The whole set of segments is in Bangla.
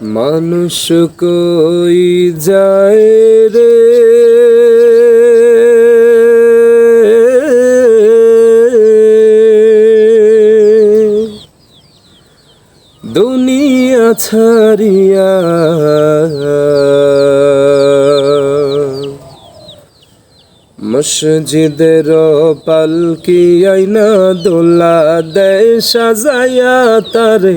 মানুষ কই যায় রে? দুনিয়া ছাড়িয়া মসজিদের পালকি আইনা দোলা দেয় সাজায়া তারে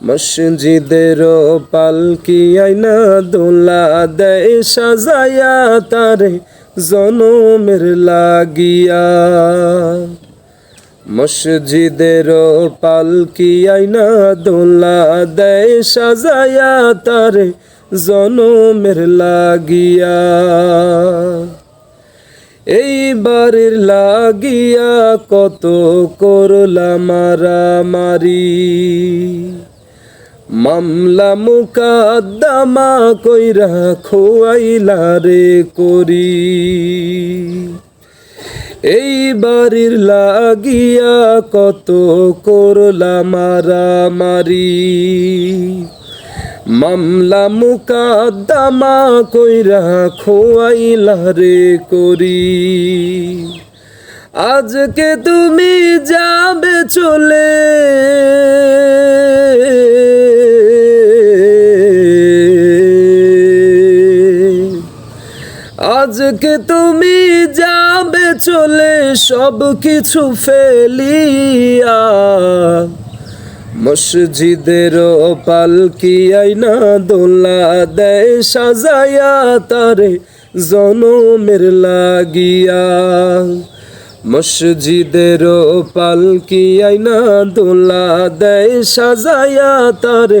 মসজিদের পালকি আইনা দোলা দেয় সাজায়া তারে জনমের লাগিয়া। মসজিদের পালকি আইনা দোলা দেয় সাজায়া তারে জনমের লাগিয়া। এইবারের লাগিয়া কত করলা মারামারি। মামলা মুকাদ্দামা কইরা খোয়াইলা রে করি। এইবারের লাগিয়া কত করলা মারামারি। মামলা মুকাদ্দামা কইরা খোয়াইলা রে করি। আজকে তুমি যাবে আজকে তুমি যাবে চলে সব কিছু ফেলিয়া। মসজিদের পালকি আইনা দোলা দেয় সাজায়া তারে জনমের লাগিয়া। মসজিদের পালকি আইনা দোলা দেয় সাজায়া তারে